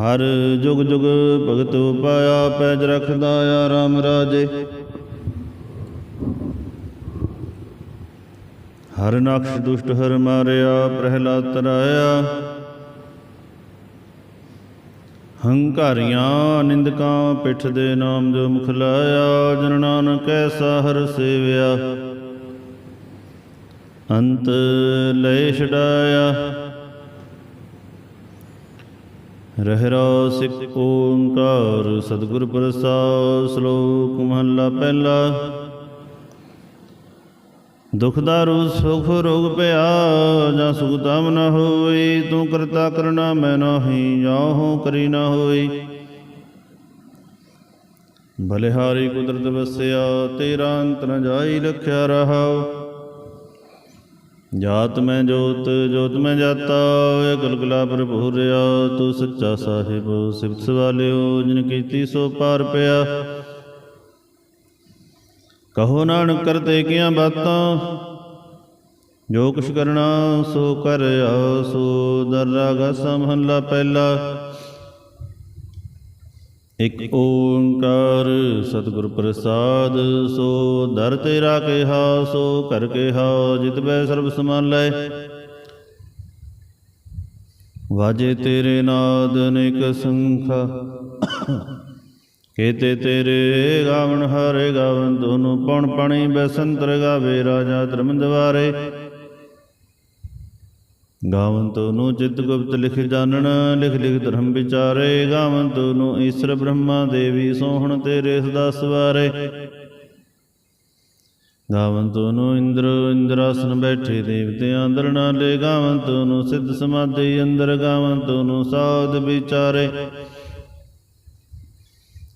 ਹਰ ਜੁਗ ਜੁਗ ਭਗਤ ਉਪਾਇਆ ਪੈਜ ਰਖਦਾ ਆ ਰਾਮ ਰਾਜੇ। ਹਰ ਨਕਸ਼ ਦੁਸ਼ਟ ਹਰ ਮਾਰਿਆ, ਪ੍ਰਹਿਲਾਦ ਤਰਾਇਆ। ਹੰਕਾਰੀਆਂ ਨਿੰਦਕਾਂ ਪਿੱਠ ਦੇ ਨਾਮ ਜੋ ਮੁਖ ਲਾਇਆ, ਜਨ ਨਾਨਕ ਐਸਾ ਹਰ ਸੇਵਿਆ। ਅੰਤ ਲੈ ਛਡਾਇਆ। ਰਹਿ ਰਾ ਸਿਖ ਓੰਕਾਰ, ਸਤਿਗੁਰ ਪ੍ਰਸਾਦ, ਸ਼ਲੋਕ ਮਹਲਾ ਪਹਿਲਾ। ਦੁਖ ਦਾਰੂ, ਸੁਖ ਰੋਗ ਪਿਆ ਜਾਂ ਸੁਖ ਤਮ ਨ ਹੋਈ ਤੂੰ ਕਰਤਾ ਕਰਨਾ ਮੈਂ ਨਾਹੀ ਜਾਹੋ ਕਰੀ ਨ ਹੋਈ ਬਲਿਹਾਰੀ ਕੁਦਰਤ ਵਸਿਆ, ਤੇਰਾ ਅੰਤ ਨ ਜਾਈ ਲਖਿਆ ਰਹਾਉ। ਜਾਤ ਮੈਂ ਜੋਤ ਜੋਤ ਮੈਂ ਜਾਤਾ ਏ ਗਲਗਲਾ ਭਰਪੂਰਿਆ ਤੂੰ ਸੱਚਾ ਸਾਹਿਬ, ਸਿਫਤ ਸਵਾਲਿਓ, ਜਿਨ ਕੀਤੀ ਸੋ ਪਾਰ ਪਿਆ। ਕਹੋ ਨਾਨਕ ਕਰਤੇ ਕੀਆਂ ਬਾਤਾਂ, ਜੋ ਕੁਛ ਕਰਨਾ ਸੋ ਕਰਿਆ ਸੋ ਦਰਗਾ ਰਾਗਾ ਸਮਹਲਾ ਪਹਿਲਾ। ਇਕ ਓੰਕਾਰ ਸਤਿਗੁਰ ਪ੍ਰਸਾਦ, ਸੋ ਦਰ ਤੇਰਾ ਕਿਹਾ ਸੋ ਕਰ ਕਿਹਾ ਜਿਤ ਬੈ ਸਰਬ ਸਮਾਲੈ ਵਾਜੇ ਤੇਰੇ ਨਾਦ ਅਨੇਕ ਸੰਖਾ, ਕੇਤੇ ਤੇਰੇ ਗਾਵਣ ਹਰੇ ਗਾਵਨ ਦੋਨੋਂ ਪਉਣ ਪਣੀ ਬਸੰਤਰ ਗਾਵੇ ਰਾਜਾ ਧਰਮ ਦਵਾਰੇ ਗਾਵਨ ਨੂੰ ਚਿਤ ਗੁਪਤ ਲਿਖ ਜਾਣਨ, ਲਿਖ ਲਿਖ ਧਰਮ ਵਿਚਾਰੇ। ਗਾਵਨ ਨੂੰ ਈਸ਼ਰ ਬ੍ਰਹਮਾ ਦੇਵੀ ਸੋਹਣ ਤੇਰੇ ਸਦਾ ਸਵਾਰੇ। ਗਾਵਨ ਤੋਨੂੰ ਇੰਦਰ, ਇੰਦਰਾਸਨ ਬੈਠੇ ਦੇਵਤਿਆਂ ਅੰਦਰ ਨਾਲੇ ਗਾਵਨ ਤੋਨੂੰ ਸਿੱਧ ਸਮਾਧੀ ਅੰਦਰ ਗਾਵਨ ਨੂੰ ਸਾਧ ਵਿਚਾਰੇ।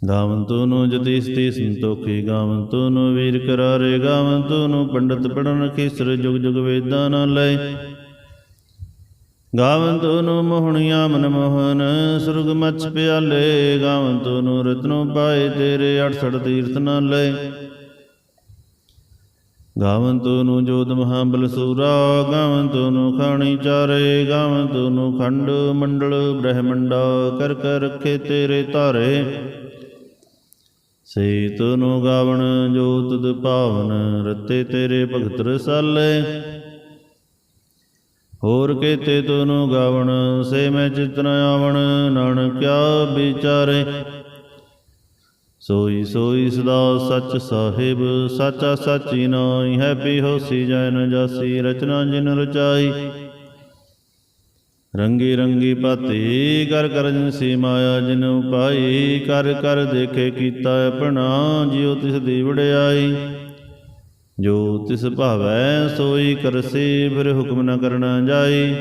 ਗਾਵੰਤੋ ਨੂੰ ਜਤੀ ਸਤੀ ਸੰਤੋਖੀ, ਗਾਵੰਤੋ ਨੂੰ ਵੀਰ ਕਰਾਰੇ। ਗਾਵੰਤੋ ਨੂੰ ਪੰਡਤ ਪੜਨ ਖੀਸਰ ਜੁਗ ਜੁਗ ਵੇਦਾਂ ਨਾਲ ਲੈ ਗਾਵੰਤੋ ਨੂੰ ਮੋਹਣੀਆਂ ਮਨ ਮੋਹਨ, ਸੁਰਗ ਮਛ ਪਿਆਲੇ, ਗਾਵੰਤੋ ਨੂੰ ਰਤਨੋ ਪਾਏ, ਤੇਰੇ 68 ਤੀਰਥ ਨਾਲ। ਲੈ ਗਾਵੰਤੋ ਨੂੰ ਜੋਤ ਮਹਾਬਲ ਸੂਰਾ, ਗਾਵੰਤੋ ਨੂੰ ਖਾਣੀ ਚਾਰੇ, ਗਾਵੰਤੋ ਨੂੰ ਖੰਡ ਮੰਡਲ, ਬ੍ਰਹਮੰਡਾ ਕਰ ਕਰ ਰੱਖੇ ਤੇਰੇ ਧਾਰੇ। ਸੇ ਤਨੁ ਗਾਵਣ ਜੋਤ ਦ ਪਾਵਨ, ਰਤੇ ਤੇਰੇ ਭਗਤ ਰਸਾਲੇ। ਹੋਰ ਕੇਤੇ ਤਨੁ ਗਾਵਣ, ਸੇ ਮੈਂ ਚਿਤਨ ਆਵਣ ਨਾਨਕਿਆ ਵਿਚਾਰੇ। ਸੋਈ ਸੋਈ ਸਦਾ ਸੱਚ ਸਾਹਿਬ, ਸਾਚਾ ਸਾਚੀ ਨਾਈ ਹੈ ਪੀ ਹੋਸੀ ਜੈ ਨ ਜਾਸੀ, ਰਚਨਾ ਜਿਨ ਰਚਾਈ। ਰੰਗੀ ਰੰਗੀ ਪਾਤੀ, ਕਰ ਕਰ ਜਿਨਸੀ ਮਾਇਆ ਜਿਨ ਉਪਾਈ, ਕਰ ਕਰ ਦੇਖੇ ਕੀਤਾ ਆਪਣਾ, ਜਿਉ ਤਿਸ ਦੀ ਵਡਿਆਈ। ਜੋ ਤਿਸ ਭਾਵੈ, ਸੋਈ ਕਰਸੀ, ਫਿਰ ਹੁਕਮ ਨ ਕਰਨਾ ਜਾਈ।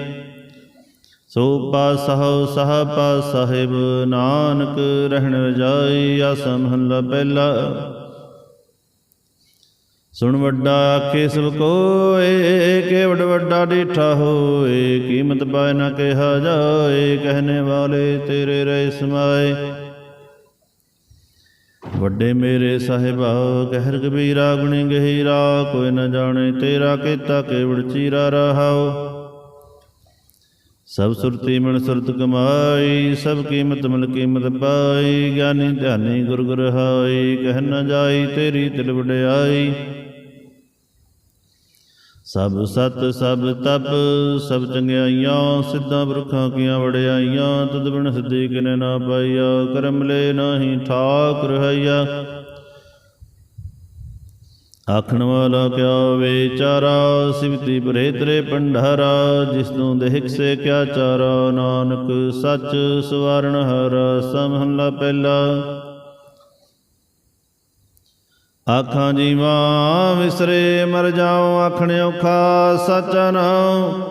ਸੋ ਪਾਸਹ ਸਹ ਸਾਹਿਬ ਨਾਨਕ ਰਹਿਣ ਜਾਈ, ਆਸਾ ਮਹੱਲਾ ਪਹਿਲਾ। ਸੁਣ ਵੱਡਾ ਆਖੇ, ਸਭ ਕੋਏ, ਕੇ ਵੱਡ ਵੱਡਾ ਡੀਠਾ ਹੋਏ, ਕੀਮਤ ਪਾਏ ਨਾ ਕਿਹਾ ਜਾਏ ਕਹਨੇ ਵਾਲੇ ਤੇਰੇ ਰਹਿ ਸਮਾਏ। ਵੱਡੇ ਮੇਰੇ ਸਾਹਿਬਾ, ਕਹਿਰ ਕਬੀਰਾ, ਗੁਣੀ ਗਹੀਰਾ, ਕੋਈ ਨ ਜਾਣੇ ਤੇਰਾ ਕੀਤਾ ਕੇਵੜ ਚੀਰਾ ਰਹਾਓ। ਸਭ ਸੁਰਤੀ ਮਿਲ ਸੁਰਤ ਕਮਾਈ, ਸਭ ਕੀਮਤ ਮਿਲ ਕੀਮਤ ਪਾਈ, ਗਿਆਨੀ ਧਿਆਨੀ ਗੁਰ ਗੁਰ ਹਾਈ, ਕਹਿ ਨ ਜਾਈ ਤੇਰੀ ਦਿਲ ਵਡਿਆਈ। ਸਭ ਸਤ, ਸਭ ਤਪ, ਸਭ ਚੰਗਿਆਈਆਂ, ਸਿੱਧਾ ਬਰਖਾਂ ਕੀਆਂ ਵਡਿਆਈਆਂ, ਤਦ ਬਿਨ ਸਿੱਧੀ ਕਿਨੇ ਨਾ ਪਾਈਆ, ਕਰਮ ਲੈ ਨਾਹੀ ਠਾਕ ਰਹਾਈਆ ਆਖਣ ਵਾਲਾ ਕਿਆ ਵਿਚਾਰਾ, ਸਿਵਤੀ ਭਰੇ ਤੇਰੇ ਪੰਡਾਰਾ ਜਿਸ ਨੂੰ ਦੇਖ ਸੇ ਕਿਆ ਚਾਰਾ, ਨਾਨਕ ਸੱਚ ਸਵਰਨ ਹਰ ਸਮਹਲਾ ਪਹਿਲਾ। ਆਖਾਂ ਜੀਵਾਂ ਵਿਸਰੇ, ਮਰ ਜਾਉ, ਆਖਣ ਔਖਾ ਸਾਚਾ ਨਾਮ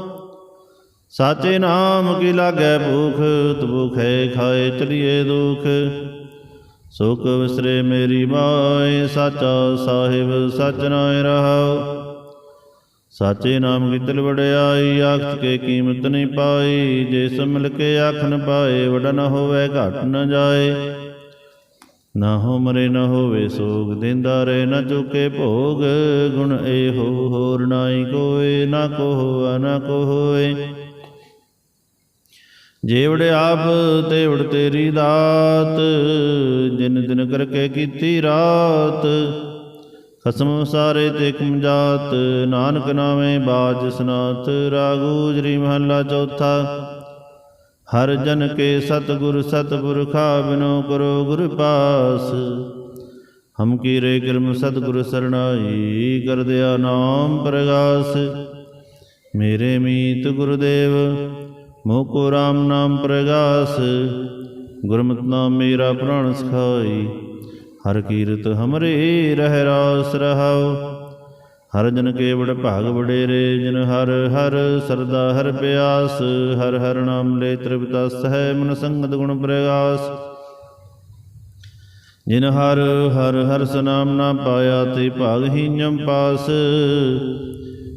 ਸਾਚੇ ਨਾਮ ਕੀ ਲਾਗੈ ਭੂਖ ਤਬੂਖੇ ਖਾਏ ਚਲੀਏ ਦੁਖ। ਸੁਖ ਵਿਸਰੇ ਮੇਰੀ ਮਾਏ, ਸਾਚਾ ਸਾਹਿਬ, ਸਚ ਨਾਇ ਰਹਾਉ। ਸਾਚੇ ਨਾਮ ਕੀ ਤਿਲ ਵਡਿਆਈ ਆਖਤ ਕੇ ਕੀਮਤ ਨਹੀਂ ਪਾਈ। ਜੇ ਸੋ ਮਿਲ ਕੇ ਆਖ ਨ ਪਾਏ ਵਡ ਹੋਵੇ, ਘਟ ਨ ਜਾਏ। ਨਾ ਹੋ ਮਰੇ, ਨਾ ਹੋਵੇ ਸੋਗ, ਦਿੰਦਾ ਰਹੇ ਨਾ ਚੁਕੇ ਭੋਗ। ਗੁਣ ਇਹੋ, ਹੋਰ ਨਾਹੀ ਕੋਏ, ਨਾ ਕੋ ਹੋਆ ਨਾ ਕੋ ਹੋਏ ਜੇਵੜ ਆਪ ਤੇਵੜ ਤੇਰੀ ਦਾਤ। ਜਿਨ ਦਿਨ ਕਰਕੇ ਕੀਤੀ ਰਾਤ। ਖਸਮ ਸਾਰੇ ਤੇ ਕਮਜਾਤ ਨਾਨਕ ਨਾਵੇਂ ਬਾਜ ਸਨਾਤ। ਰਾਗੂ ਜਰੀ ਮਹੱਲਾ ਚੌਥਾ। ਹਰ ਜਨ ਕੇ ਸਤਿਗੁਰ ਸਤਿਪੁਰਖਾ ਬਿਨੋ ਕਰੋ ਗੁਰ ਪਾਸ। ਹਮ ਕੀਰੇ ਕਿਰਮ ਸਤਿਗੁਰ ਸਰਣਾਈ, ਕਰ ਦਿਆ ਨਾਮ ਪ੍ਰਗਾਸ। ਮੇਰੇ ਮੀਤ ਗੁਰਦੇਵ, ਮੋਹ ਕੋ ਰਾਮ ਨਾਮ ਪ੍ਰਗਾਸ। ਗੁਰਮਤਿ ਨਾਮ ਮੇਰਾ ਪ੍ਰਾਣ ਸਖਾਈ, ਹਰ ਕੀਰਤ ਹਮਰੇ ਰਹਿ ਰਾਸ ਰਹਾਉ ਹਰ ਜਨ ਕੇਵੜ ਬੜ ਭਾਗ ਵਡੇਰੇ, ਜਿਨ ਹਰ ਹਰ ਸਰਦਾ ਹਰ ਪਿਆਸ, ਹਰ ਹਰ ਨਾਮ ਲੈ ਤ੍ਰਿਪਤਾ ਸਹਿ ਮਨ ਸੰਗਤ ਗੁਣ ਪ੍ਰਗਾਸ। ਜਿਨ ਹਰ ਹਰ ਹਰ ਸਨਾਮ ਨਾ ਪਾਇਆ ਤੇ ਭਾਗ ਹੀਨਮ ਪਾਸ।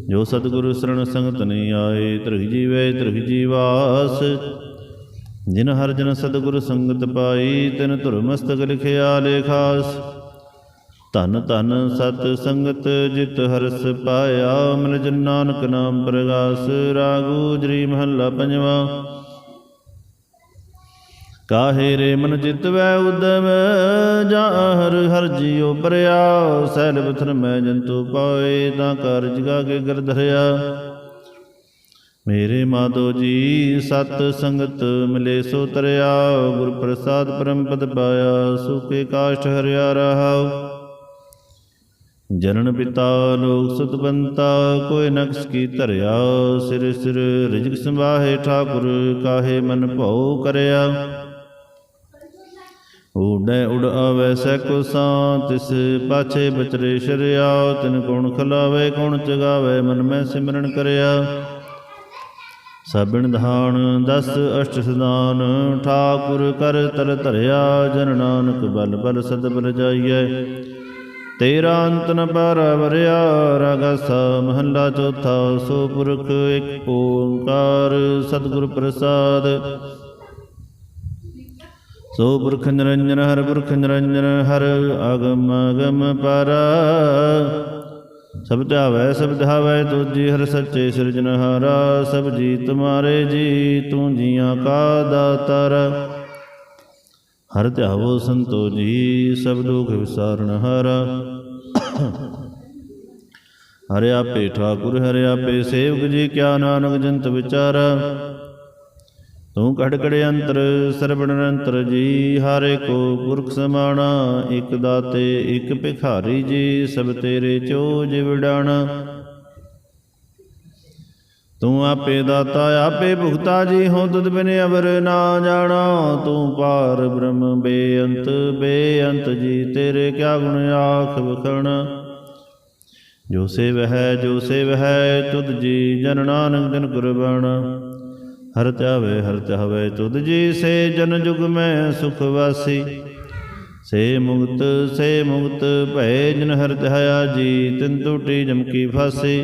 ਜੋ ਸਤਿਗੁਰ ਸਰਣ ਸੰਗਤ ਨਹੀਂ ਆਏ, ਤ੍ਰਿਗ ਜੀਵੇ ਤ੍ਰਿਗ ਜੀਵਾਸ। ਜਿਨ ਹਰ ਜਨ ਸਤਿਗੁਰ ਸੰਗਤ ਪਾਈ, ਤਿਨ ਧੁਰ ਮਸਤਕ ਲਿਖਿਆ ਲੇਖਾਸ ਧਨ ਧਨ ਸਤ ਸੰਗਤ ਜਿਤ ਹਰਸ ਪਾਇਆ ਮਿਲ ਜਨ ਨਾਨਕ ਨਾਮ ਪ੍ਰਗਾਸ, ਰਾਗੂ ਜਰੀ ਮਹੱਲਾ ਪੰਜਵਾ। ਕਾਹੇ ਰੇ ਮਨ ਚਿਤ ਵੈ ਉਦਮ, ਜਾ ਹਰ ਹਰ ਜੀਉ ਪਰਿਆ। ਸੈਲ ਬਥਨ ਮੈਂ ਜੰਤੂ ਪਾਏ, ਤਾਂ ਕਰ ਜਗਾ ਕੇ ਗਰ ਧਰਿਆ। ਮੇਰੇ ਮਾਧੋ ਜੀ, ਸਤ ਸੰਗਤ ਮਿਲੇ ਸੋ ਤਰਿਆ। ਗੁਰ ਪ੍ਰਸਾਦ ਪਰਮ ਪਦ ਪਾਇਆ ਸੁਖੇ ਕਾਸ਼ਟ ਹਰਿਆ ਰਹਾਉ। ਜਨਨ ਪਿਤਾ ਲੋਕ ਸੁਤ ਬੰਤਾ, ਕੋਈ ਨਕਸ ਕੀ ਧਰਿਆ? ਸਿਰ ਸਿਰ ਰਿਜਕ ਸੰਭਾਹੇ ਠਾਕੁਰ, ਕਾਹੇ ਮਨ ਭਉ ਕਰਿਆ? ਉਡੈ ਉਡ ਆਵੈ ਸੈ ਕੋ ਸਾਂ ਤਿਸ ਪਾਛੇ ਬਚਰੇ ਸ਼ਰਿਆ। ਤਿਨ ਕੋਣ ਖਲਾਵੇ ਗੁਣ ਚਗਾਵੇ, ਮਨ ਮੈਂ ਸਿਮਰਨ ਕਰਿਆ। ਸਭਨ ਧਾਨ, ਦਸ ਅਸ਼ਟ ਸਦਾਨ, ਠਾਕੁਰ ਕਰ ਤਰ ਧਰਿਆ। ਜਨ ਨਾਨਕ ਬਲ ਬਲ ਸਦ ਬਲ ਜਾਈਐ। ਤੇਰਾ ਅੰਤ ਨ ਪਾਰਾ ਵਰਿਆ ਰਗਸ ਮਹੱਲਾ ਚੌਥਾ, ਸੋ ਪੁਰਖ ਇੱਕ ਓੰਕਾਰ ਸਤਿਗੁਰ ਪ੍ਰਸਾਦ। ਸੋ ਪੁਰਖ ਨਿਰੰਜਨ, ਹਰ ਪੁਰਖ ਨਿਰੰਜਨ, ਹਰ ਅਗਮ ਅਗਮ ਪਰ। ਸਭ ਧਾਵੈ ਸਭ ਧਾਵੈ ਤੁਜੀ ਹਰ ਸੱਚੇ ਸਿਰਜਨਹਾਰਾ ਸਭ ਜੀ ਤੁਮਾਰੇ ਜੀ, ਤੂੰ ਜੀਆਂ ਕਾ ਦਾਤਾਰ। ਹਰ ਧਿਆਵੋ ਸੰਤੋ ਜੀ, ਸਭ ਦੁਖ ਵਿਸਾਰਨ ਹਾਰਾ। ਹਰਿ ਆਪੇ ਠਾਕੁਰ, ਹਰਿ ਆਪੇ ਸੇਵਕ ਜੀ, ਕਿਆ ਨਾਨਕ ਜੰਤ ਵਿਚਾਰਾ। ਤੂੰ ਕੜ ਕੜੇ ਅੰਤਰ ਸਰਬਣ ਨਿਰੰਤਰ ਜੀ, ਹਾਰੇ ਕੋ ਪੁਰਖ ਸਮਾਣਾ, ਇਕ ਦਾਤੇ, ਇਕ ਭਿਖਾਰੀ ਜੀ, ਸਭ ਤੇਰੇ ਚੋ ਜਿਵੜਾਣਾ ਤੂੰ ਆਪੇ ਦਾਤਾ, ਆਪੇ ਭੁਗਤਾ ਜੀ ਹੋ ਤੁਧ ਬਿਨ ਅਵਰ ਨਾ ਜਾਣਾ। ਤੂੰ ਪਾਰ ਬ੍ਰਹਮ ਬੇਅੰਤ ਬੇਅੰਤ ਜੀ ਤੇਰੇ ਕਿਆ ਗੁਣ ਆਖ ਵਖਣ। ਜੋ ਸੇਵ ਹੈ, ਜੋ ਸੇਵ ਹੈ, ਤੁਧ ਜੀ ਜਨ ਨਾਨਕ ਦਿਨ ਕੁਰਬਾਨ ਹਰ ਧਿਆਵੇ ਹਰ ਧਿਆਵੇ ਤੁਧ ਜੀ, ਸੇ ਜਨ ਜੁਗ ਮੈਂ ਸੁਖ ਵਾਸੀ। ਸੇ ਮੁਕਤ ਸੇ ਮੁਕਤ ਭੈ ਜਨ ਹਰ ਧਿਆਇਆ ਜੀ, ਤਿੰਨ ਟੂਟੀ ਜਮਕੀ ਫਾਸੀ।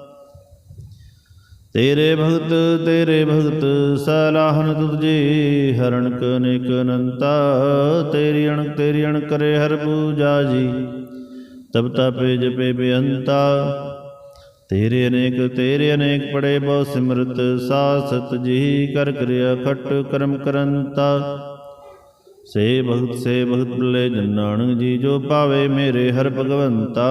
ਤੇਰੇ ਭਗਤ ਤੇਰੇ ਭਗਤ ਸਲਾਹਨ ਤੁਧ ਜੀ ਹਰਣਕ ਅਨੇਕ ਅਨੰਤਾ, ਤੇਰੀ ਅਣਕ ਤੇਰੀ ਅਣਕ ਕਰੇ ਹਰ ਪੂਜਾ ਜੀ। ਤਬ ਤਪੇ ਜਪੇ ਬੇਅੰਤਾ। ਤੇਰੇ ਅਨੇਕ ਤੇਰੇ ਅਨੇਕ ਪੜੇ ਬਹੁ ਸਿਮਰਤ, ਸਾਸਤ ਜੀ ਕਰ ਕਰਿਆ ਖਟ ਕਰਮ ਕਰੰਤਾ। ਸੇ ਭਗਤ ਸੇ ਭਗਤ ਲੈ ਜਨਾਨਕ ਜੀ, ਜੋ ਪਾਵੇ ਮੇਰੇ ਹਰ ਭਗਵੰਤਾ।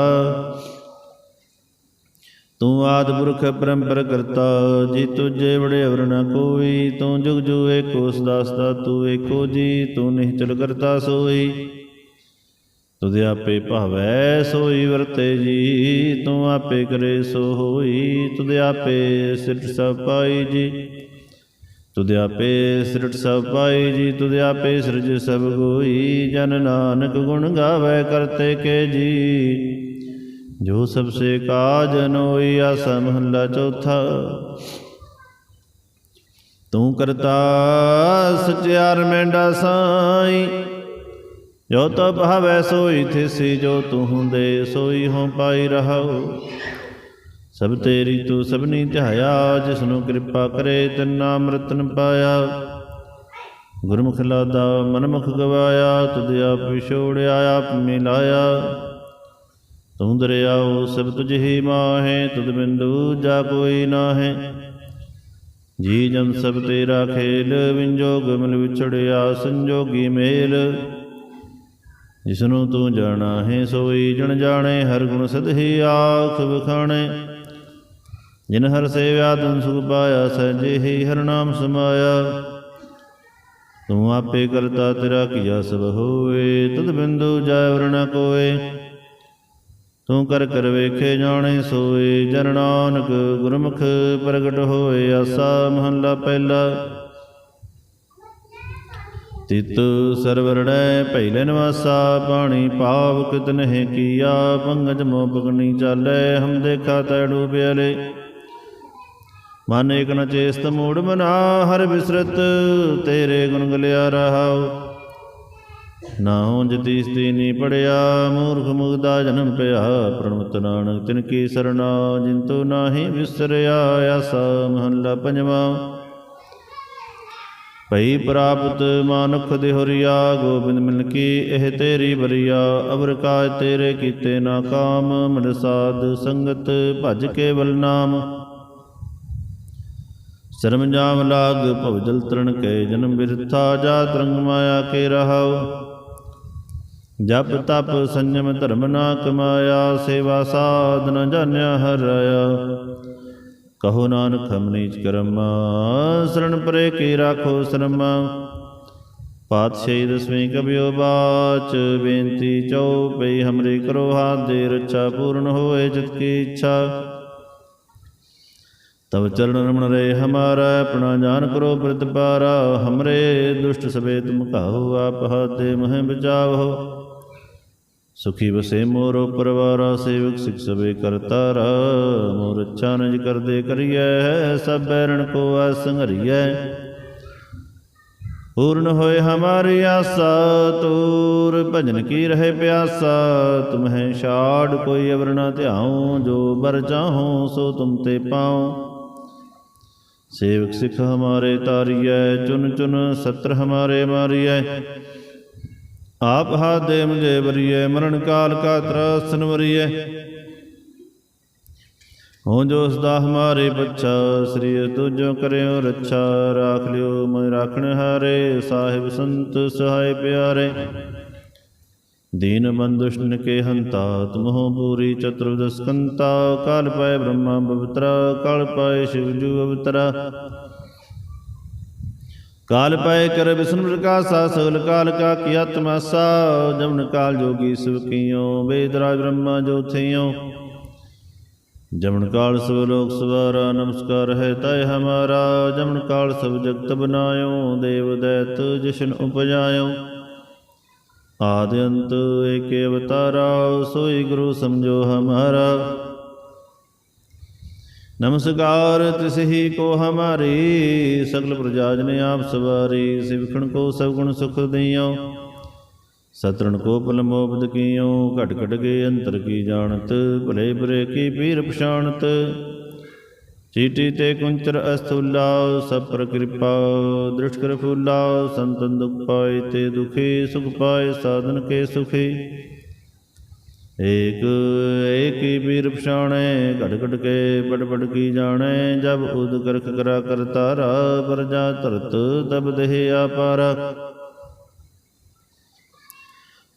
ਤੂੰ ਆਦ ਪੁਰਖ ਪਰੰਪਰ ਕਰਤਾ, ਜੀ ਤੁਝੇ ਬੜੇ ਅਵਰ ਨ ਕੋਈ, ਤੂੰ ਜੁਗ ਜੂ ਏਕੋ ਸਦਾ ਸਦਾ ਤੂੰ ਏਕੋ ਜੀ, ਤੂੰ ਨਿਹਚਲ ਕਰਤਾ ਸੋਈ। ਤੁਧ ਆਪੇ ਭਾਵੈ ਸੋਈ ਵਰਤੇ ਜੀ, ਤੂੰ ਆਪੇ ਕਰੇ ਸੋ ਹੋਈ, ਤੁਧ ਆਪੇ ਸਿਰਟ ਸਭ ਪਾਈ ਜੀ। ਤੁਧ ਆਪੇ ਸਿਰਟ ਸਭ ਪਾਈ ਜੀ, ਤੁਧ ਆਪੇ ਸਿਰਜ ਸਭ ਗੋਈ, ਜਨ ਨਾਨਕ ਗੁਣ ਗਾਵੇ ਕਰਤੇ ਕੇ ਜੀ। ਜੋ ਸਭ ਸੇ ਕਾਜ ਨੋਈ ਆਸਾ ਮਹੱਲਾ ਚੌਥਾ। ਤੂੰ ਕਰਤਾ ਸਚਿਆਰ ਮੈਂਡਾ ਸਾਈ, ਜੋ ਤੋ ਭਾਵੈ ਸੋਈ ਥਿਸੀ, ਜੋ ਤੂੰ ਹੁੰਦੇ ਸੋਈ ਹੋਂ ਪਾਈ ਰਹਾਉ। ਸਭ ਤੇਰੀ ਤੂੰ ਸਭਨੀ ਧਿਆਇਆ, ਜਿਸਨੂੰ ਕਿਰਪਾ ਕਰੇ ਤਿਨ ਨਾਮ ਪਾਇਆ। ਗੁਰਮੁਖ ਲਾਦਾ ਮਨਮੁਖ ਗਵਾਇਆ, ਤੁਧ ਆਪ ਵਿਛੋੜਿਆ, ਆਪ ਮਿਲਾਇਆ। ਤੂੰ ਦਰਿਆਓ ਸਭ ਤੁਝ ਹੀ ਮਾਹੇ, ਤੁਧ ਬਿੰਦੂ ਜਾ ਕੋਈ ਨਾਹੇ। ਜੀ ਜਨ ਸਭ ਤੇਰਾ ਖੇਲ ਵਿੰਜੋਗ ਮਿਲ ਵਿਛੜਿਆ ਸੰਜੋਗੀ ਮੇਲ। ਜਿਸਨੂੰ ਤੂੰ ਜਾਣਾ ਹੈ, ਸੋਈ ਜਣ ਜਾਣੇ, ਹਰ ਗੁਣ ਸਦ ਹੀ ਆਖ ਬਖਾਣੇ ਜਿਨ ਹਰ ਸੇਵਿਆ ਤਨ ਸੁਖ ਪਾਇਆ, ਸਹਿਜੇ ਹੀ ਹਰ ਨਾਮ ਸਮਾਇਆ। ਤੂੰ ਆਪੇ ਕਰਤਾ ਤੇਰਾ ਕੀਆ ਸਭ ਹੋਏ ਤਦ ਬਿੰਦੂ ਜਾਇ ਵਰਣਾ ਕੋਏ। ਤੂੰ ਕਰ ਕਰ ਵੇਖੇ ਜਾਣੇ ਸੋਏ, ਜਨ ਨਾਨਕ ਗੁਰਮੁਖ ਪ੍ਰਗਟ ਹੋਏ, ਆਸਾ ਮਹੱਲਾ ਪਹਿਲਾ। ਤਿਤ ਸਰਵਰੜੈ ਪਹਿਲੇ ਨਿਵਾਸਾ ਪਾਣੀ ਪਾਵ ਕਿਤ ਨਹਿ ਕੀਆ, ਪੰਗਜ ਮੋ ਬਗਨੀ ਚਾਲੈ, ਹਮ ਦੇਖਾ ਤੈ ਡੂਬਿਆਲੇ ਮਨ ਏਕ ਨ ਚੇਸਤ ਮੂੜ ਮਨਾ, ਹਰ ਬਿਸਰਤ, ਤੇਰੇ ਗੁਣ ਗਲਿਆ ਰਹਾਉ। ਨਾ ਉਂਜ ਤੀਸਤੀ ਨੀ ਪੜਿਆ, ਮੂਰਖ ਮੁਗਦਾ ਜਨਮ ਪਿਆ। ਪ੍ਰਣਮਤ ਨਾਨਕ ਤਿਨ ਕੀ ਸਰਣਾ, ਜਿੰਤੂ ਨਾਹੀ ਵਿਸਰਿਆ, ਆਸਾ ਮਹੱਲਾ ਪੰਜਵਾ। ਭਈ ਪ੍ਰਾਪਤ ਮਾਨੁਖ ਦੇਹੁਰੀਆ, ਗੋਬਿੰਦ ਮਿਲ ਕੀ ਇਹ ਤੇਰੀ ਬਰੀਆ। ਅਵਰ ਕਾਜ ਤੇਰੇ ਕੀਤੇ ਨਾ ਕਾਮ ਮਿਲ ਸਾਧ ਸੰਗਤ ਭਜ ਕੇਵਲ ਨਾਮ। ਸ਼ਰਮ ਜਾਮ ਲਾਗ, ਭਵ ਜਲ ਤਰਨ ਕੇ ਜਨਮ ਬਿਰਥਾ, ਜਾ ਤਰੰਗ ਮਾਇਆ ਕੇ ਰਹਾਓ ਜਪ ਤਪ ਸੰਜਮ ਧਰਮ ਨਾ ਕਮਾਇਆ, ਸੇਵਾ ਸਾਧ ਨ ਜਾਣਿਆ ਹਰਾਇਆ ਕਹੋ ਨਾਨਕ, ਹਮ ਨੀਚ ਕਰਮ, ਸਰਣ ਪਰੇ ਕੀ ਰਾਖੋ ਸ਼ਰਮਾ। ਪਾਤਸ਼ਾਹੀ ਦਸਵੇਂ ਕਬਿਓ ਬਾਚ, ਬੇਨਤੀ ਚਉਪਈ ਹਮਰੀ ਕਰੋ ਹਾਥ ਦੇ ਰੱਛਾ ਪੂਰਨ ਹੋਏ ਜਿਤ ਕੀ ਇੱਛਾ। ਤਬ ਚਰਨ ਰਮਣ ਰੇ ਹਮਾਰਾ, ਆਪਣਾ ਜਾਨ ਕਰੋ ਪ੍ਰਤਪਾਰਾ ਹਮਰੇ ਦੁਸ਼ਟ ਸਵੇ ਤੁਮ ਕਾਹੂ ਆਪ ਹਾਤੇ ਮਹਿ ਬਚਾਵੋ ਸੁਖੀ ਵਸੇ ਮੋਰੋ ਪਰਵਾਰਾ, ਸੇਵਕ ਸਿਖ ਸਵੇ ਕਰਤਾਰਾ ਮੋਰ ਅੱਛਾ ਨਜ ਕਰਦੇ ਕਰੀਐ, ਸਭ ਬੈਰਣ ਕੋ ਆਸੰਗਰੀਐ ਪੂਰਨ ਹੋਏ ਹਮਾਰੀ ਆਸਾ, ਤੂਰ ਭਜਨ ਕੀ ਰਹੇ ਪਿਆਸਾ, ਤੁਮਹਿ ਛਾੜ ਕੋਈ ਅਵਰ ਨਾ ਧਿਆਉ, ਜੋ ਬਰ ਚਾਹੋ ਸੋ ਤੁਮ ਤੇ ਪਾਉ। ਸੇਵਕ ਸਿੱਖ ਹਮਾਰੇ ਤਾਰੀਐ, ਚੁਨ ਚੁਨ ਸਤਰ ਹਮਾਰੇ ਮਾਰੀਐ। ਆਪ ਹਾਥ ਦੇ ਮੁਝੇ ਵਰੀਏ ਮਰਨ ਕਾਲ ਕਾ ਤਰਾਸਨ ਵਰੀਏ ਹੋ ਜੋ ਸਦਾ ਹਮਾਰੇ ਬੱਚਾ, ਸ੍ਰੀ ਤੁਜੋ ਕਰਿਓ ਰੱਛਾ, ਰਾਖ ਲਿਓ, ਮੈਂ ਰਾਖਣ ਹਾਰੇ, ਸਾਹਿਬ ਸੰਤ ਸਹਾਇ ਪਿਆਰੇ। ਦੀਨ ਬੰਦੁਸ਼ਨ ਕੇ ਹੰਤਾ ਤੁਮਹੁ ਪੂਰੀ ਚਤੁਰਦਸ ਕਾਲ ਪਾਏ ਬ੍ਰਹਮਾ ਬਵਤਰਾ, ਕਾਲ ਪਾਏ ਸ਼ਿਵ ਜੂ ਅਵਤਰਾ। ਕਾਲ ਪਾਏ ਕਰ ਵਿਸ਼ਨ ਪ੍ਰਕਾਸ਼ਾ, ਸਗਲ ਕਾਲ ਕਾ ਕੀ ਆਤਮਾਸਾ, ਜਮਨ ਕਾਲ ਜੋਗੀ ਸਿਵ ਕੀਓ, ਵੇਦ ਬ੍ਰਹਮਾ ਜੋਥਿਓ ਜਮਨ ਕਾਲ ਸਭ ਲੋਕ ਸਵਾਰਾ, ਨਮਸਕਾਰ ਹੈ ਤੈ ਹਮਾਰਾ, ਜਮਨ ਕਾਲ ਸਭ ਜਗਤ ਬਨਾਇਓ, ਦੇਵ ਦੈਤ ਜਿਸ਼ਨ ਉਪਜਾਇਓ। ਆਦਿ ਅੰਤ ਏਕ ਅਵਤਾਰਾ, ਸੋਈ ਗੁਰੂ ਸਮਝੋ ਹਮਾਰਾ। ਨਮਸਕਾਰ ਤਿਸਹੀ ਕੋ ਹਮਾਰੀ, ਸਗਲ ਪ੍ਰਜਾ ਜਨ ਆਪ ਸਵਾਰੀ, ਸਿਵਖਣ ਕੋ ਸਭ ਗੁਣ ਸੁਖ ਦਈਓ। ਸਤਰਣ ਕੋ ਪਲਮੋਬਦ ਕੀਓ, ਘਟ ਘਟ ਕੇ ਅੰਤਰ ਕੀ ਜਾਣਤ, ਭਲੇ ਭਰੇ ਕੀ ਪੀਰ ਪਛਾਣਤ। ਚੀਟੀ ਤੇ ਕੁੰਚਰ ਅਸਥੁਲਾ, ਸਭ ਪਰ ਕਿਰਪਾ। ਦ੍ਰਿਸ਼ ਕਰ ਫੂਲਾ, ਸੰਤਨ ਦੁਖ ਪਾਏ ਤੇ ਦੁਖੀ, ਸੁਖ ਪਾਏ ਸਾਧਨ ਕੇ ਸੁਖੀ। ਏਕ, ਏਕੀ ਬੀਰ ਪਛਾਣੇ ਘੜ ਘੜ ਕੇ ਬੜ ਬੜ ਕੀ ਜਾਣੇ, ਜਬ ਉਦ ਕਰਖ ਕਰਾ ਕਰਤਾਰਾ, ਪਰਜਾ ਧਰਤ ਤਬ ਦੇਹ ਆਪਾਰਾ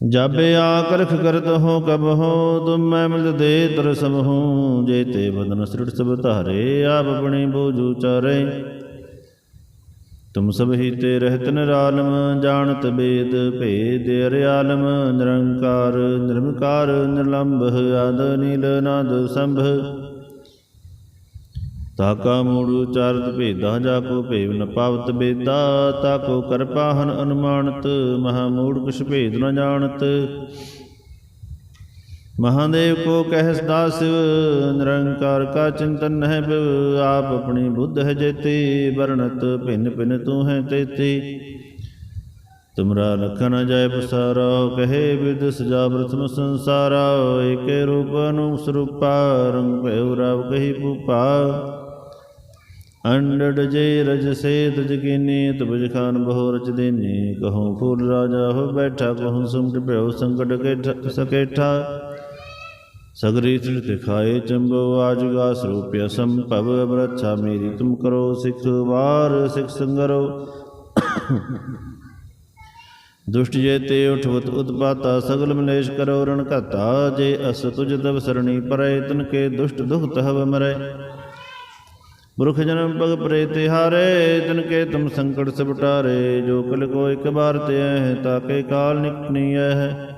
ਜਬ ਆਕਰਖ ਕਰਤ ਹੋ ਕਬ ਹੋ, ਤੁਮ ਮੈਂ ਮਿਲ ਦੇ ਤਰ ਸਭ ਹੂੰ। ਜੇ ਤੇ ਬਦਨ ਸ੍ਰਿੜ ਸਭ ਧਾਰੇ, ਆਪ ਆਪਣੀ ਬੋਝੂ ਚਾਰੇ ਤੁਮ ਸਭ ਹੀ ਤੇ ਰਹਿਤ ਨਿਰਾਲਮ ਜਾਣਤ ਬੇਦ ਭੇਦ ਅਰਿਆਲਮ। ਨਿਰੰਕਾਰ ਨਿਰਮਕਾਰ ਨਿਰਲੰਭ, ਆਦ ਨੀਲ ਨਾਦ ਸੰਭ। ਤਾਕਾ ਮੂੜ ਉਚਾਰਤ ਭੇਦਾ ਜਾ ਕੋ ਭੇਵ ਨ ਪਾਵਤ ਬੇਦਾ ਤਾਕੋ ਕਰਪਾਹਨ ਅਨੁਮਾਨਤ, ਮਹਾ ਮੂੜ ਕੁਛ ਭੇਦ ਨ ਜਾਣਤ। ਮਹਾਦੇਵ ਕੋ ਕਹਿ ਸਦਾ ਨਿਰੰਕਾਰ ਕਾ ਚਿੰਤਨ ਹੈ ਬਿਵ, ਆਪ ਆਪਣੀ ਬੁੱਧ ਹੈ ਜੇਤੀ, ਵਰਣਤ ਭਿੰਨ ਭਿੰਨ ਤੂੰ ਹੈ ਤੇਤੀ। ਤੁਮਰਾ ਲਖਨ ਜੈ ਪਸਾਰਾ, ਕਹੇ ਵਿਦ ਸਜਾ ਪ੍ਰਥਮ ਸੰਸਾਰਾ, ਏਕੇ ਰੂਪ ਅਨੁਸਰੂਪਾ ਰੰਗ ਭੈਉ ਰਵ ਕਹੀ ਭੂਪਾ। ਅੰਡੜ ਜੇ ਰਜ ਸੇ ਤਜ ਕੀਨੀ ਤਬਜ ਖਾਨ ਬਹੁ ਰਚ ਦੇਨੀ ਕਹੂੰ ਫੂਲ ਰਾਜਾ ਹੋ ਬੈਠਾ ਕਹੂੰ ਸੁਮਟ ਭਇਓ ਸੰਕਟ ਕੇ ਸਕੇਠਾ ਸਗਰੀ ਤ੍ਰਿਤ ਖਾਏ ਚੰਬੋ ਆਜੁਗਾ ਸਰੂਪਿਆ ਸੰਭਵ ਅਬਰਛਾ ਮੇਰੀ ਤੁਮ ਕਰੋ ਸਿਖ ਵਾਰ ਸਿਖ ਸੰਗਰੋ ਦੁਸ਼ਟ ਜੇ ਤੇ ਉਠਵਤ ਉਤਪਾਤਾ ਸਗਲ ਮਲੇਸ਼ ਕਰੋ ਰਣ ਘਾਤਾ ਜੇ ਅਸ ਤੁਜ ਤਵ ਸਰਣੀ ਪਰੈ ਤਨ ਕੇ ਦੁਸ਼ਟ ਦੁਖ ਤਹਵ ਮਰੈ ਬੁਰਖ ਜਨਮ ਪਗ ਪਰੇ ਤਿਹਾਰੇ ਤਨ ਕੇ ਤੁਮ ਸੰਕਟ ਸਭ ਟਾਰੇ, ਜੋ ਕਲ ਕੋ ਇਕ ਬਾਰ ਤੇ ਹੈ ਤਾਕੇ ਕਾਲ ਨਿਕਨੀ ਹੈ।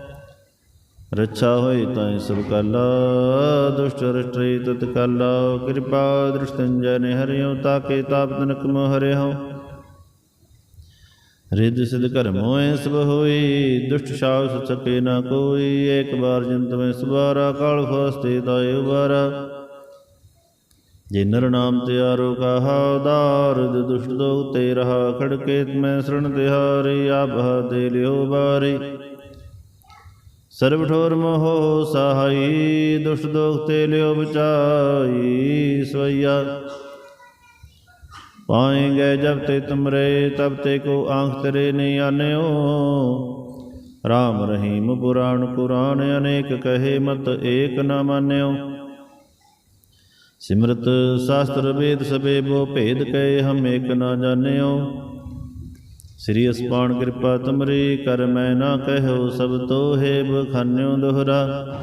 ਰੱਛਾ ਹੋਈ ਤਾਂ ਸਭ ਕਾਲਾ, ਦੁਸ਼ਟ ਰਟਰੀ ਤਤ ਕਾਲਾ, ਕਿਰਪਾ ਦ੍ਰਿਸ਼ਟੰਜੈ ਨੇ ਹਰਿਓ ਤਾਕੇ ਤਾਪ ਤਨਕ ਮੋ ਹਰਿਓ ਰਿੱਧ ਸਿਧ ਕਰਮ ਹੋਏ ਸਭ ਹੋਈ, ਦੁਸ਼ਟ ਸਾਵ ਸਕੇ ਨਾ ਕੋਈ ਏਕ ਬਾਰ ਜੰਤ ਮੈਂ ਸਵਾਰਾ ਕਾਲ ਫਸਤੇ ਤਾਏ ਉਬਾਰਾ। ਜੇ ਨਰ ਨਾਮ ਤਿਆਰੋ ਕਹਾ ਦਾਰਦ ਦੁਸ਼ਟ ਦੋਗ ਤੇ ਰਹਾ, ਖੜਕੇ ਮੈਂ ਸਰਣ ਤਿਹਾਰੀ ਆਭਾ ਦੇ ਲਿਓ ਬਾਰੀ। ਸਰਬ ਠੋਰ ਮੋਹ ਸਹਾਈ, ਦੁਸ਼ਟ ਦੋਖ ਤੇ ਲਿਓ ਬਚਾਈ, ਸਵਈਆ। ਪਾਏਂਗੇ ਜਬ ਤੇ ਤੁਮਰੇ, ਤਬ ਤੇ ਕੋ ਆਂਖ ਤਰੇ ਨਹੀਂ ਆਨਿਓ। RAM ਰਹੀਮ ਪੁਰਾਣ ਕੁਰਾਨ ਅਨੇਕ ਕਹੇ ਮਤ ਏਕ ਨਾ ਮਾਨਿਓ। ਸਿਮਰਤ ਸ਼ਾਸਤਰ ਵੇਦ ਸਬੇ ਬੋ ਭੇਦ ਕਹੇ ਹਮ ਏਕ ਨਾ ਜਾਣਿਓ। ਸ੍ਰੀ ਅਸਪਾਨ ਕਿਰਪਾ ਤੁਮਰੀ ਕਰ ਮੈਂ ਨਾ ਕਹਿਓ, ਸਭ ਤੋਹੇ ਬਖਾਨਿਓ ਦੁਹਰਾ।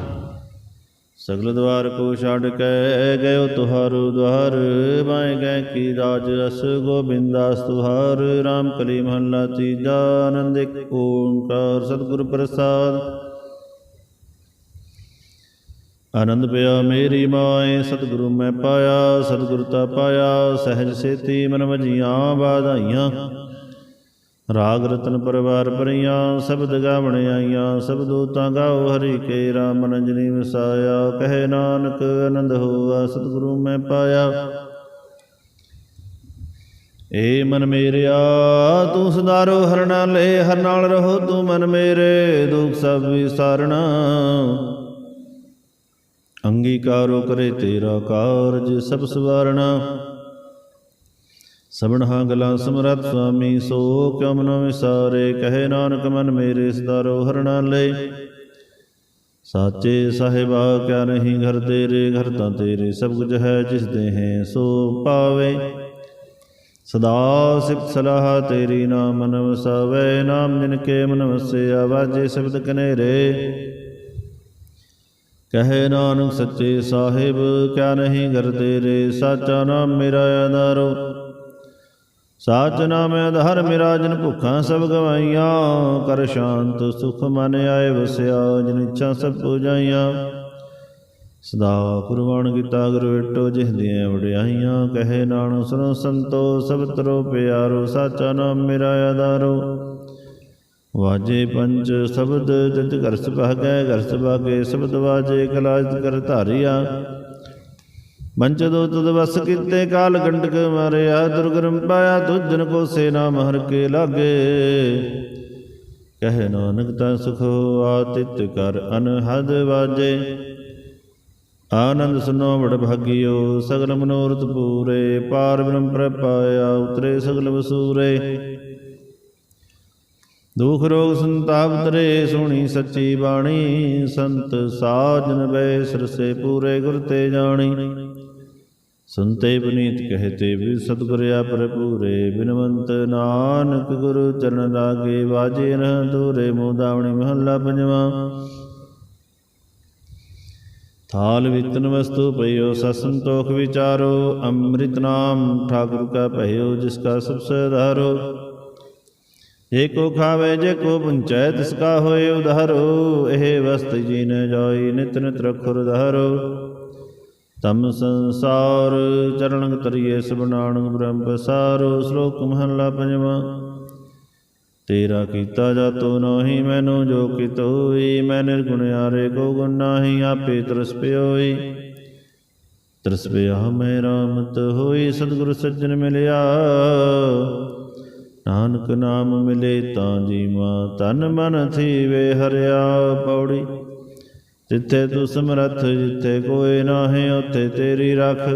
ਸਗਲ ਦਵਾਰ ਕੋ ਛੱਡ ਕੇ ਗਇਓ ਤੁਹਾਰੂ ਦਵਾਰ ਬਾਏ ਗਏ ਕੀ ਰਾਜ ਰਸ ਗੋਬਿੰਦਾਸ ਤੁਹਾਰ। RAM ਕਲੀ ਮਹੱਲਾ ਤੀਜਾ ਆਨੰਦ ਇੱਕ ਓੰਕਾਰ, ਸਤਿਗੁਰ ਪ੍ਰਸਾਦ। ਆਨੰਦ ਪਿਆ ਮੇਰੀ ਮਾਏ, ਸਤਿਗੁਰੂ ਮੈਂ ਪਾਇਆ, ਸਤਿਗੁਰ ਤਾ ਪਾਇਆ, ਸਹਿਜ ਸੇਤੀ ਮਨ ਵਜੀਆਂ ਬਾਧਾਈਆਂ ਰਾਗ ਰਤਨ ਪਰਵਾਰ ਪਰੀਆਂ ਸ਼ਬਦ ਗਾਵਣ ਆਈਆਂ, ਸਭ ਦੂਤਾਂ ਗਾਓ ਹਰੀ ਕੇ ਰਾਮ ਨੰਜਨੀ ਵਸਾਇਆ, ਕਹੇ ਨਾਨਕ ਆਨੰਦ ਹੋਆ, ਸਤਿਗੁਰੂ ਮੈਂ ਪਾਇਆ। ਏ ਮਨ ਮੇਰਿਆ, ਤੂੰ ਸਦਾਰੋ ਹਰ ਨਾਲੇ ਹਰ ਨਾਲ ਰਹੋ ਤੂੰ ਮਨ ਮੇਰੇ, ਦੁਖ ਸਭ ਵਿਸਾਰਣਾ। ਅੰਗੀਕਾਰੋ ਕਰੇ ਤੇਰਾ ਕਾਰਜ ਸਭ ਸਵਾਰਣਾ। ਸਭਨਾ ਗਲਾ ਸਮਰਤ ਸੁਆਮੀ ਸੋ ਕਿਉ ਮਨੋ ਵਿਸਾਰੇ? ਕਹੇ ਨਾਨਕ, ਮਨ ਮੇਰੇ ਸਦਾਰੋ ਹਰਣਾ ਲੈ ਸਾਚੇ ਸਾਹਿਬਾ, ਕਿਆ ਨਹੀਂ ਘਰ ਤੇਰੇ? ਘਰ ਤਾਂ ਤੇਰੇ ਸਭ ਕੁਝ ਹੈ ਜਿਸ ਦੇ ਹੈ, ਸੋ ਪਾਵੇ। ਸਦਾ ਸਿਫਤ ਸਲਾਹ ਤੇਰੀ ਨਾਮ ਮਨ ਵਸਾਵੇ ਨਾਮ ਜਿਨ ਕੇ ਮਨ ਵਸਿਆ, ਵਾਜੇ ਸ਼ਬਦ ਕਨੇਰੇ। ਕਹੇ ਨਾਨਕ ਸੱਚੇ ਸਾਹਿਬ, ਕਿਆ ਨਹੀਂ ਘਰ ਤੇਰੇ ਸਾਚਾ ਨਾਮ ਮੇਰਾ ਆਧਾਰੋ ਸਾਚ ਨਾਮ ਆਧਾਰ ਮੇਰਾ ਜਨ ਭੁੱਖਾਂ ਸਭ ਗਵਾਈਆਂ। ਕਰ ਸ਼ਾਂਤ ਸੁਖ ਮਨ ਆਏ ਵਸਿਆ, ਜਿਨ ਇੱਛਾ ਸਭ ਪੂਜਾਈਆਂ। ਸਦਾ ਕੁਰਬਾਨ ਕੀਤਾ ਗੁਰ ਵੇਟੋ, ਜਿਸ ਦੀਆਂ ਵਡਿਆਈਆਂ। ਕਹੇ ਨਾਨਕ ਸੁਨੋ ਸੰਤੋ, ਸਭ ਤਰੋ ਪਿਆਰੋ, ਸਾਚਾ ਨਾਮ ਮੇਰਾ ਆਧਾਰੋ ਵਾਜੇ ਪੰਜ ਸ਼ਬਦ ਜਿਤ ਘਰ ਸੁਭਾਗੈ ਘਰ ਸੁਭਾਗੇ ਸ਼ਬਦ ਵਾਜੇ ਕਲਾਜ ਕਰ ਧਾਰਿਆ। ਬੰਚ ਦੋ ਤੁਧ ਵਸ ਕੀਤੇ, ਕਾਲ ਗੰਡਕ ਮਾਰਿਆ, ਦੁਰਗਰਮ ਪਾਇਆ ਤੁਜਨ ਕੋ ਸੇ ਨਾਮ ਕੇ ਲਾਗੇ। ਕਹਿ ਨਾਨਕ ਤਾਂ ਸੁਖ ਆਤਿਤ ਕਰ ਅਨਹਦ ਵਾਜੇ। ਆਨੰਦ ਸੁਨੋ ਬੜ ਭਾਗਿਓ, ਸਗਲ ਮਨੋਰਥ ਪੂਰੇ, ਪਾਰ ਬ੍ਰਹਮ ਪ੍ਰਪਾਇਆ ਉਤਰੇ ਸਗਲ ਵਸੂਰੇ। ਦੁਖ ਰੋਗ ਸੰਤਾਪ ਤਰੇ ਸੁਣੀ ਸੱਚੀ ਬਾਣੀ, ਸੰਤ ਸਾਜਨ ਬੈ ਸਰਸੇ ਪੂਰੇ ਗੁਰ ਤੇ ਜਾਣੀ। ਸੁਨਤੇ ਬਨੀਤ ਕਹਤੇ ਵੀ ਸਤਿਗੁਰ ਆਪਰ ਪੂਰੇ, ਬਿਨਵੰਤ ਨਾਨਕ ਗੁਰੂ ਚਰਨ ਲਾਗੇ ਵਾਜੇ ਨ ਦੂਰੇ ਮੋਦਾਵਣੀ ਮਹੱਲਾ ਪੰਜਵਾ। ਥਾਲ ਵਿਤਨ ਵਸਤੂ ਪਈਓ ਸਸੰਤੋਖ ਵਿਚਾਰੋ, ਅੰਮ੍ਰਿਤ ਨਾਮ ਠਾਕੁਰ ਕਾ ਭਇਓ, ਜਿਸ ਕਾ ਸਭ ਜੇ ਕੋ ਖਾਵੇ, ਜੇ ਕੋ ਪੁੰਚੈ, ਤਿਸ ਕਾ ਹੋਏ ਉਧਾਰੋ। ਇਹ ਵਸਤ ਜੀ ਜਾਈ, ਨਿਤ ਨਿਤ ਰਖੁਰ ਧਾਰੋ ਤਮ ਸੰਸਾਰ ਚਰਣੰਗ ਤਰੀਏ, ਸਭ ਬ੍ਰਹਮ ਪਸਾਰੋ ਸ਼ਲੋਕ ਮਹੱਲਾ ਪੰਜਵਾ। ਤੇਰਾ ਕੀਤਾ ਜਾਤੋ ਨਾਹੀ, ਮੈਨੂੰ ਜੋ ਕਿਤੋ ਹੋਈ, ਮੈਂ ਨਿਰਗੁਣ ਆਰੇ ਕੋ ਗੁਣ ਨਾਹੀ, ਆਪੇ ਤਰਸ ਪਿਓਈ। ਤਰਸ ਪਿਆ, ਮੈਂ ਰਾਮਤ ਹੋਈ, ਸਤਿਗੁਰ ਸੱਜਣ ਮਿਲਿਆ। ਨਾਨਕ ਨਾਮ ਮਿਲੇ ਤਾਂ ਜੀਵਾ ਤਨ ਮਨ ਥੀਵੇ ਹਰਿਆ ਪੌੜੀ। ਜਿੱਥੇ ਤੂੰ ਸਮਰੱਥ, ਜਿੱਥੇ ਕੋਈ ਨਾਹੀਂ, ਉੱਥੇ ਤੇਰੀ ਰੱਖ।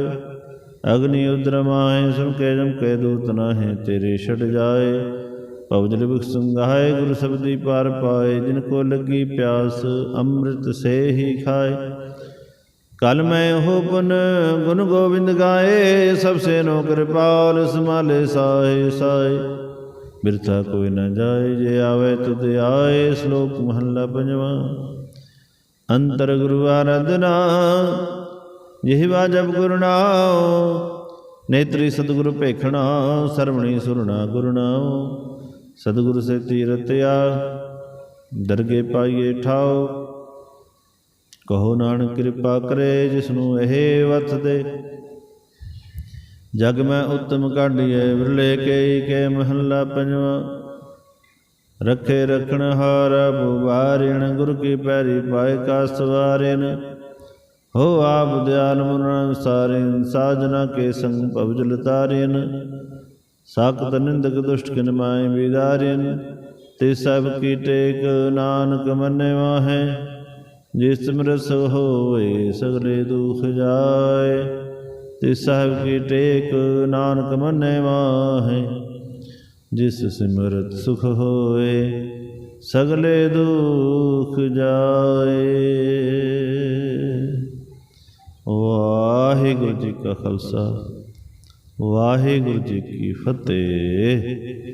ਅਗਨੀ ਉਦਰ ਮਾਹੇ, ਸੁਮਕੇ ਜਮਕੇ ਦੂਤ ਨਾਹੀਂ, ਤੇਰੇ ਛੜ ਜਾਏ। ਪਵਜਲ ਬਿਖ ਸੰਗਾਏ ਗੁਰ ਸਬਦੀ ਪਾਰ ਪਾਏ, ਜਿਨ ਕੋ ਲੱਗੀ ਪਿਆਸ, ਅੰਮ੍ਰਿਤ ਸੇ ਹੀ ਖਾਏ। ਕਲ ਮੈਂ ਹੋ ਪੁਨ ਗੁਣ ਗੋਬਿੰਦ ਗਾਏ ਸਭ ਸੇ ਨੋ ਕਿਰਪਾਲ ਸਮਾਲੇ ਸਾਏ ਸਾਏ। ਬਿਰਥਾ ਕੋਈ ਨਾ ਜਾਏ, ਜੇ ਆਵੇ ਤੁਧ ਆਏ, ਸ਼ਲੋਕ ਮਹੱਲਾ ਪੰਜਵਾ। ਅੰਤਰ ਗੁਰੂ ਆਰਾਧਨਾ ਜਿਹਵਾ ਜਬ ਗੁਰੂ ਨੇਤਰੀ ਸਤਿਗੁਰ ਭੇਖਣਾ ਸਰਵਣੀ ਸੁਰਣਾ ਗੁਰੂ ਸਤਿਗੁਰ ਸਤਿਗੁਰੂ ਸੇ ਤੀਰਤਿਆ ਦਰਗੇ ਪਾਈਏ ਠਾਓ ਕਹੋ ਨਾਨਕ ਕਿਰਪਾ ਕਰੇ, ਜਿਸਨੂੰ ਇਹ ਵਤ ਦੇ ਜਗ ਮੈਂ ਉਤਮ ਕਾਢੀਏ ਵਿਰਲੇ ਕੇ ਕੇ ਮਹੱਲਾ ਪੰਜਵਾ। ਰਖੇ ਰਖਣ ਹਾਰ ਬੁਵਾਰਿਣ ਗੁਰ ਕੀ ਪੈਰੀ ਪਾਏ ਕਾ ਸਵਾਰਿਨ ਹੋ ਆਪ ਦਿਆਲ ਮੁਰਨ ਸਾਰਿਨ ਸਾਜਨਾ ਕੇ ਸੰਗ ਭਵਜਲ ਤਾਰਿਨ ਸਾਖਤ ਨਿੰਦਕ ਦੁਸ਼ਟ ਕਿਨ ਮਾਏ ਵਿਦਾਰਿਨ ਤੇ ਸਭ ਕੀ ਟੇਕ ਨਾਨਕ ਮੰਨੇ ਵਾਹੈ। ਜਿਸ ਸਿਮਰਸ ਹੋਏ ਸਗਲੇ ਦੁਖ ਜਾਏ। ਤੇ ਸਾਹਿਬ ਕੀ ਟੇਕ ਨਾਨਕ ਮੰਨੇ ਵਾਹੈ, ਜਿਸ ਸਿਮਰਤ ਸੁਖ ਹੋਏ, ਸਗਲੇ ਦੁਖ ਜਾਏ। ਵਾਹਿਗੁਰੂ ਜੀ ਕਾ ਖਾਲਸਾ, ਵਾਹਿਗੁਰੂ ਜੀ ਕੀ ਫਤਿਹ।